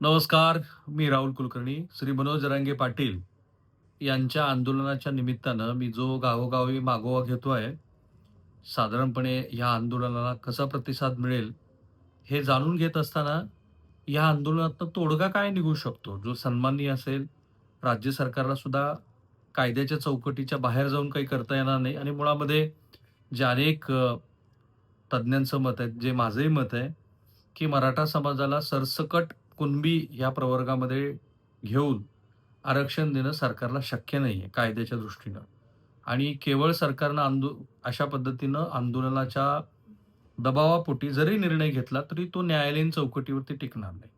नमस्कार मी राहुल कुलकर्णी श्री मनोज जरांगे पाटील. यांच्या आंदोलनाच्या निमित्तानं मी जो गावोगावी मागोवा घेतो आहे साधारणपणे ह्या आंदोलनाला कसा प्रतिसाद मिळेल हे जाणून घेत असताना या आंदोलनातनं तोडगा काय निघू शकतो जो सन्माननीय असेल राज्य सरकारला सुद्धा कायद्याच्या चौकटीच्या बाहेर जाऊन काही करता येणार नाही. आणि मुळामध्ये जे अनेक तज्ज्ञांचं मत आहे जे माझंही मत आहे की मराठा समाजाला सरसकट कुणबी ह्या प्रवर्गामध्ये घेऊन आरक्षण देणं सरकारला शक्य नाही आहे कायद्याच्या दृष्टीनं. आणि केवळ सरकारनं आंदो अशा पद्धतीनं आंदोलनाच्या दबावापोटी जरी निर्णय घेतला तरी तो न्यायालयीन चौकटीवरती टिकणार नाही.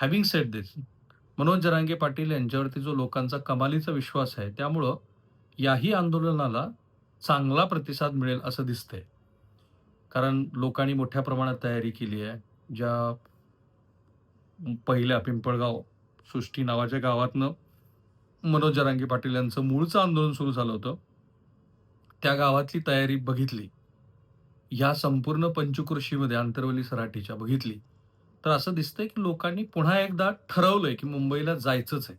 Having said this Manoj Jarange Patil यांच्यावरती जो लोकांचा कमालीचा विश्वास आहे त्यामुळं याही आंदोलनाला चांगला प्रतिसाद मिळेल असं दिसतंय. कारण लोकांनी मोठ्या प्रमाणात तयारी केली आहे ज्या पहिल्या पिंपळगाव सृष्टी नावाच्या गावातनं मनोज जरांगी पाटील यांचं मूळचं आंदोलन सुरू झालं होतं. त्या गावातली तयारी बघितली. ह्या संपूर्ण पंचकृषीमध्ये आंतरवली सराठीच्या बघितली. तर असं दिसतंय की लोकांनी पुन्हा एकदा ठरवलंय की मुंबईला जायचंच आहे.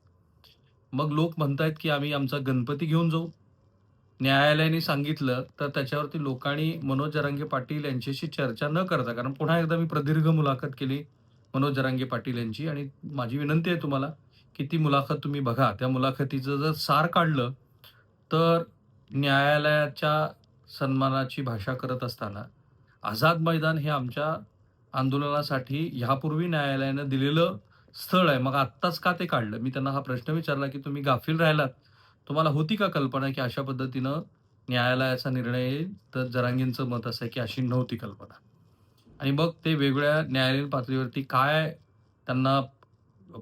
मग लोक म्हणतायत की आम्ही आमचा गणपती घेऊन जाऊ. न्यायालयाने सांगितलं तर त्याच्यावरती लोकांनी मनोज जरांगे पाटील यांच्याशी चर्चा न करता कारण पुन्हा एकदा मी प्रदीर्घ मुलाखत केली मनोज जरांगे पाटील यांची. आणि माझी विनंती आहे तुम्हाला की ती मुलाखत तुम्ही बघा. त्या मुलाखतीचं जर सार काढलं तर न्यायालयाच्या सन्मानाची भाषा करत असताना आझाद मैदान हे आमच्या आंदोलनासाठी ह्यापूर्वी न्यायालयानं दिलेलं स्थळ आहे. मग आत्ताच का ते काढलं? मी त्यांना हा प्रश्न विचारला की तुम्ही गाफील राहिलात. तुम्हाला होती का कल्पना की अशा पद्धतीनं न्यायालयाचा निर्णय येईल तर जरांगींचं मत असं आहे की अशी नव्हती कल्पना? आणि मग ते वेगवेगळ्या न्यायालयीन पातळीवरती काय त्यांना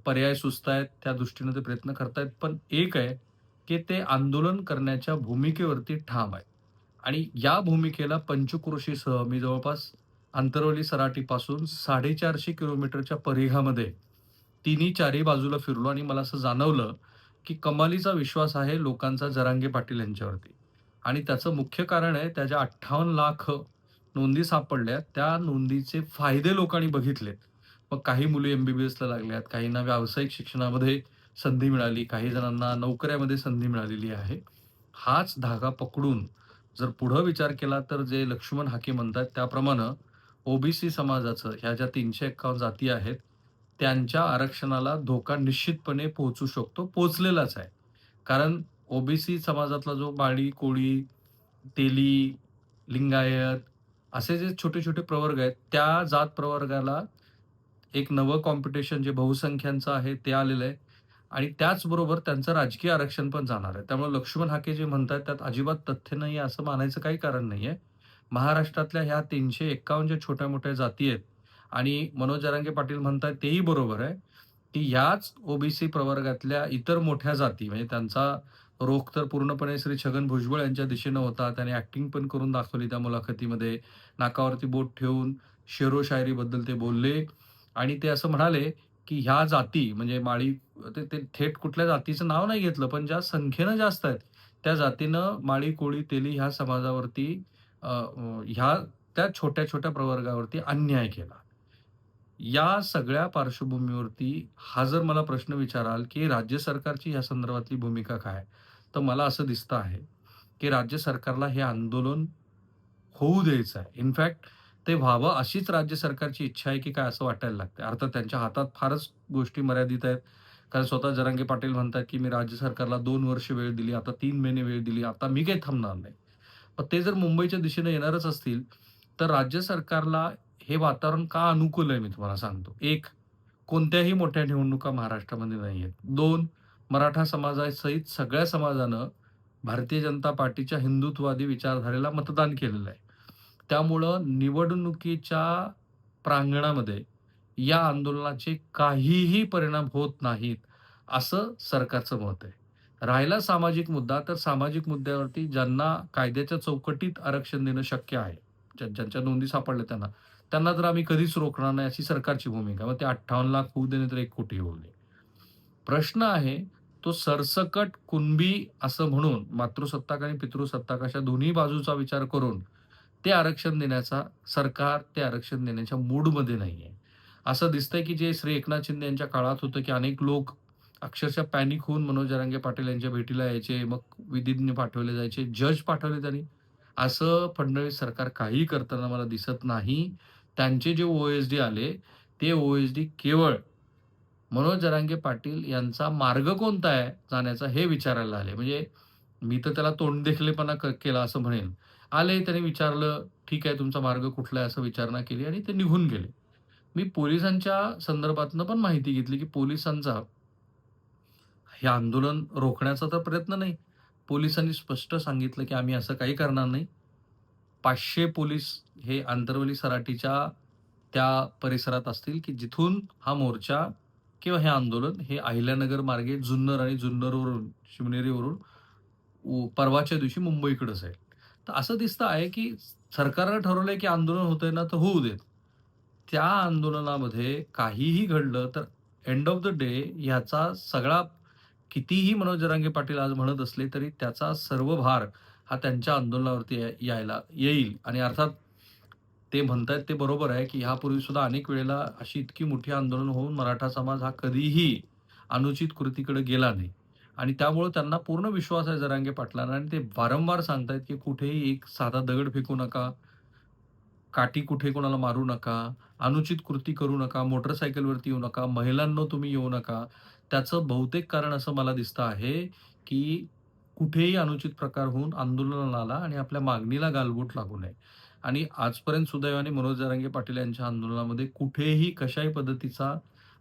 पर्याय सुचत आहेत त्या दृष्टीनं ते प्रयत्न करतायत. पण एक आहे की ते आंदोलन करण्याच्या भूमिकेवरती ठाम आहे आणि या भूमिकेला पंचक्रोशीसह मी जवळपास आंतरवली सराटीपासून साडेचारशे किलोमीटरच्या परिघामध्ये तिन्ही चारही बाजूला फिरलो आणि मला असं जाणवलं की कमालीचा विश्वास आहे लोकांचा जरांगे पाटील यांच्यावरती. आणि त्याचं मुख्य कारण आहे त्याच्या अठ्ठावन्न लाख नोंदी सापडल्या त्या नोंदीचे फायदे लोकांनी बघितलेत. मग काही मुली एमबीबीएसला लागल्यात काहींना व्यावसायिक शिक्षणामध्ये संधी मिळाली काही जणांना नोकऱ्यामध्ये संधी मिळालेली आहे. हाच धागा पकडून जर पुढं विचार केला तर जे लक्ष्मण हाके म्हणतात त्याप्रमाणे ओबीसी समाजाचं ह्या ज्या तीनशे एक्कावन्न जाती आहेत त्यांच्या आरक्षणाला धोका निश्चितपणे पोहोचू शकतो पोचलेलाच आहे. कारण ओबीसी समाजातला जो बाळी कोळी तेली लिंगायत असे जे छोटे छोटे प्रवर्ग आहेत त्या जात प्रवर्गाला एक नवं कॉम्पिटिशन जे बहुसंख्यांचं आहे ते आलेलं आहे. आणि त्याचबरोबर त्यांचं राजकीय आरक्षण पण जाणार आहे. त्यामुळे लक्ष्मण हाके जे म्हणतात त्यात अजिबात तथ्य नाही आहे असं मानायचं काही कारण नाही आहे महाराष्ट्रातल्या ह्या तीनशे एक्कावन्न ज्या छोट्या मोठ्या जाती आहेत आणि मनोज जरांगे पाटील म्हणतात तेही बरोबर आहे की याच ओबीसी प्रवर्गातल्या इतर मोठ्या जाती म्हणजे त्यांचा रोख तर पूर्णपणे श्री छगन भुजबळ यांच्या दिशेनं होता. त्याने ऍक्टिंग पण करून दाखवली त्या मुलाखतीमध्ये. नाकावरती बोट ठेवून शेरो शायरीबद्दल ते बोलले. आणि ते असं म्हणाले की ह्या जाती म्हणजे माळी ते ते थेट कुठल्या जातीचं नाव नाही घेतलं पण ज्या संख्येनं जास्त आहेत त्या जातीनं माळी कोळी तेली ह्या समाजावरती ह्या त्या छोट्या छोट्या प्रवर्गावरती अन्याय केला. या सगळ्या पार्श्वभूमीवरती हा जर मला प्रश्न विचाराल की राज्य सरकारची ह्या संदर्भातली भूमिका काय? तर मला असं दिसतं आहे की राज्य सरकारला हे आंदोलन होऊ द्यायचं आहे. इनफॅक्ट ते व्हावं अशीच राज्य सरकारची इच्छा आहे की काय असं वाटायला लागतं अर्थात त्यांच्या हातात फारच गोष्टी मर्यादित आहेत. कारण स्वतः जरांगे पाटील म्हणतात की मी राज्य सरकारला दोन वर्ष वेळ दिली आता तीन महिने वेळ दिली आता मी काही थांबणार नाही. पण ते जर मुंबईच्या दिशेने येणारच असतील तर राज्य सरकारला हे वातावरण का अनुकूल आहे मी तुम्हाला सांगतो. एक कोणत्याही मोठ्या निवडणुका महाराष्ट्रामध्ये नाही आहेत. दोन मराठा समाजासहित सगळ्या समाजानं भारतीय जनता पार्टीच्या हिंदुत्ववादी विचारधारेला मतदान केलेलं आहे. त्यामुळं निवडणुकीच्या प्रांगणामध्ये या आंदोलनाचे काहीही परिणाम होत नाहीत असं सरकारचं मत आहे. राहिला सामाजिक मुद्दा तर सामाजिक मुद्द्यावरती ज्यांना कायद्याच्या चौकटीत आरक्षण देणं शक्य आहे ज्या- ज्यांच्या नोंदी सापडल्या त्यांना त्यांना तर आम्ही कधीच रोखणार नाही अशी सरकारची भूमिका मग ते अठ्ठावन्न लाख होऊ देणे तर एक कोटी होऊ दे. प्रश्न आहे तो सरसकट कुणबी असं म्हणून मातृसत्ताक आणि पितृसत्ताक अशा दोन्ही बाजूचा विचार करून ते आरक्षण देण्याचा सरकार ते आरक्षण देण्याच्या मूडमध्ये नाही आहे असं दिसतंय की जे श्री एकनाथ शिंदे यांच्या काळात होतं, की अनेक लोक अक्षरशः पॅनिक होऊन मनोज जरांगे पाटील यांच्या भेटीला यायचे. मग विधिज्ञ पाठवले जायचे, जज पाठवले त्यांनी. असं फडणवीस सरकार काहीही करताना मला दिसत नाही. त्यांचे जे ओ-एस-डी आले, ते ओ-एस-डी केवळ मनोज जरांगे पाटील यांचा मार्ग कोणता आहे जाण्याचा हे विचारायला आले. म्हणजे मी तर त्याला तोंडदेखलेपणा क केला असं म्हणेन. आले, त्याने विचारलं, "ठीक आहे, तुमचा मार्ग कुठला आहे?" असं विचारणा केली आणि ते निघून गेले. मी पोलिसांच्या संदर्भातनं पण माहिती घेतली, की पोलिसांचा हे आंदोलन रोखण्याचा तर प्रयत्न नाही. पोलिसांनी स्पष्ट सांगितलं, की आम्ही असं काही करणार नाही. पाचशे पोलीस हे आंतरवली सराटीच्या त्या परिसरात असतील, की जिथून हा मोर्चा किंवा हे आंदोलन हे अहिल्यानगर मार्गे जुन्नर आणि जुन्नरवरून, शिवनेरीवरून परवाच्या दिवशी मुंबईकडे जाईल. तर असं दिसतं आहे, की सरकारनं ठरवलंय, की आंदोलन होतंय ना, तर होऊ देत. त्या आंदोलनामध्ये काहीही घडलं तर एंड ऑफ द डे ह्याचा सगळा कितीही मनोज जरांगे पाटील आज म्हणत असले, तरी त्याचा सर्व भार हा त्यांच्या आंदोलनावरती यायला येईल आणि अर्थात ते म्हणतायत ते बरोबर आहे, की ह्यापूर्वी सुद्धा अनेक वेळेला अशी इतकी मोठी आंदोलन होऊन मराठा समाज हा कधीही अनुचित कृतीकडे गेला नाही आणि त्यामुळे त्यांना पूर्ण विश्वास आहे जरांगे पाटलांना आणि ते वारंवार सांगतायत, की कुठेही एक साधा दगड फेकू नका. काठी कुठे कोणाला मारू नका. अनुचित कृती करू नका. मोटरसायकलवरती येऊ नका. महिलांना तुम्ही येऊ नका. त्याचं बहुतेक कारण असं मला दिसतं आहे, की कुठेही अनुचित प्रकार होऊन आंदोलनाला आणि आपल्या मागणीला गालबोट लागू नये आणि आजपर्यंत सुदैवाने मनोज जरांगे पाटील यांच्या आंदोलनामध्ये कुठेही कशाही पद्धतीचा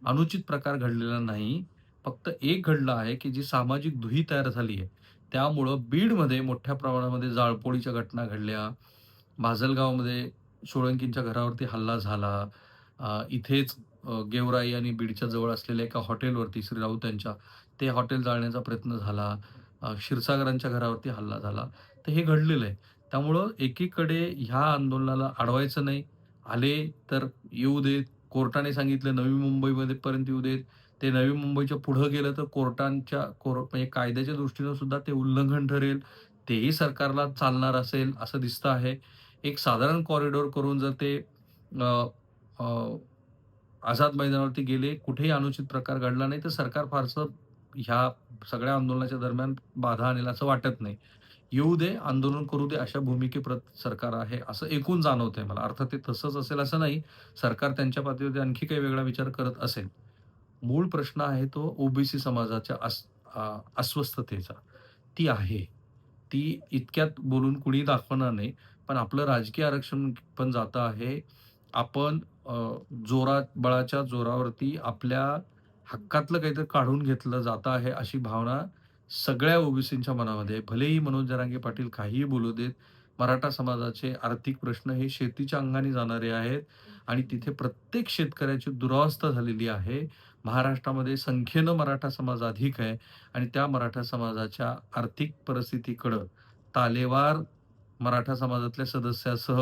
अनुचित प्रकार घडलेला नाही. फक्त एक घडलं आहे, की जी सामाजिक दुही तयार झाली आहे. त्यामुळं बीडमध्ये मोठ्या प्रमाणामध्ये जाळपोळीच्या घटना घडल्या. माजलगावमध्ये सोळंकींच्या घरावरती हल्ला झाला. इथेच गेवराई आणि बीडच्या जवळ असलेल्या एका हॉटेलवरती श्री राऊत यांच्या, ते हॉटेल जाळण्याचा प्रयत्न झाला. क्षीरसागरांच्या घरावरती हल्ला झाला. तर हे घडलेलं आहे. त्यामुळं एकीकडे ह्या आंदोलनाला अडवायचं नाही. आले तर येऊ देत. कोर्टाने सांगितलं नवी मुंबईमध्ये पर्यंत येऊ देत. ते नवी मुंबईच्या पुढं गेलं तर कोर्टांच्या कोर म्हणजे कायद्याच्या दृष्टीनं सुद्धा ते उल्लंघन ठरेल. तेही सरकारला चालणार असेल असं दिसतं आहे. एक साधारण कॉरिडॉर करून जर ते आझाद मैदानावरती गेले, कुठेही अनुचित प्रकार घडला नाही, तर सरकार फारसं ह्या सगळ्या आंदोलनाच्या दरम्यान बाधा आणेल असं वाटत नाही. येऊ दे, आंदोलन करू दे अशा भूमिकेप्रत सरकार आहे, असं एकूण आहे मला. अर्थात ते तसंच असेल असं नाही. सरकार त्यांच्या पातळीवरती आणखी काही वेगळा विचार करत असेल. मूळ प्रश्न आहे तो ओबीसी समाजाच्या अस अस्वस्थतेचा. ती आहे. ती इतक्यात बोलून कुणी दाखवणार नाही. पण आपलं राजकीय आरक्षण पण जातं आहे. आपण जोरा जोरात बळाच्या जोरावरती आपल्या हक्कातलं काहीतरी काढून घेतलं जातं आहे, अशी भावना सगळ्या ओबीसींच्या मनामध्ये भलेही मनोज जरांगे पाटील काहीही बोलू देत. मराठा समाजाचे आर्थिक प्रश्न हे शेतीच्या अंगाने जाणारे आहेत आणि तिथे प्रत्येक शेतकऱ्याची दुरावस्था झालेली आहे. महाराष्ट्रामध्ये संख्येनं मराठा समाज अधिक आहे आणि त्या मराठा समाजाच्या आर्थिक परिस्थितीकडं तालेवार मराठा समाजातल्या सदस्यासह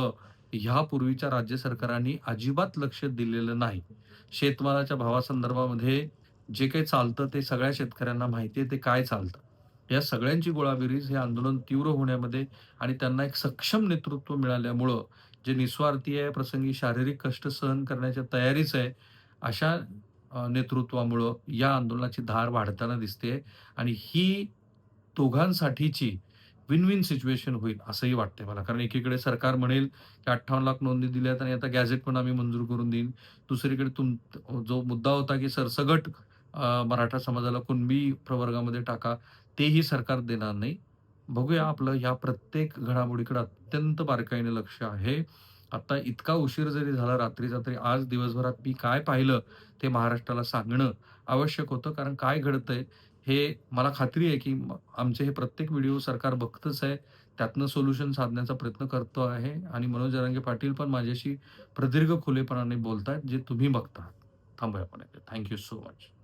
ह्यापूर्वीच्या राज्य सरकारांनी अजिबात लक्ष दिलेलं नाही. शेतमालाच्या भावासंदर्भामध्ये जे काही चालतं ते सगळ्या शेतकऱ्यांना माहिती आहे ते काय चालतं. या सगळ्यांची गोळाबेरीज हे आंदोलन तीव्र होण्यामध्ये आणि त्यांना एक सक्षम नेतृत्व मिळाल्यामुळं जे निस्वार्थी आहे, प्रसंगी शारीरिक कष्ट सहन करण्याच्या तयारीच आहे, अशा नेतृत्वामुळं या आंदोलनाची धार वाढताना दिसते आणि ही दोघांसाठीची विन-विन सिच्युएशन होईल असंही वाटतंय मला. कारण एकीकडे सरकार म्हणेल, की 58 लाख नोंदी दिल्यात आणि आता गॅझेट पण आम्ही मंजूर करून देईन. दुसरीकडे तुम जो मुद्दा होता, की सरसगट मराठा समाजाला कुणबी प्रवर्गामध्ये टाका, तेही सरकार देणार नाही. बघूया आपलं ह्या प्रत्येक घडामोडीकडे अत्यंत बारकाईने लक्ष आहे. आता इतका उशीर जरी झाला रात्रीचा, तरी आज दिवसभरात मी काय पाहिलं ते महाराष्ट्राला सांगणं आवश्यक होतं. कारण काय घडतंय हे मला खात्री आहे, की आमचे हे प्रत्येक व्हिडिओ सरकार बघतच आहे. त्यातनं सोल्युशन साधण्याचा प्रयत्न करतो आहे आणि मनोज जरांगे पाटील पण माझ्याशी प्रदीर्घ खुलेपणाने बोलतायत, जे तुम्ही बघता. थांबूया पण थँक्यू सो मच.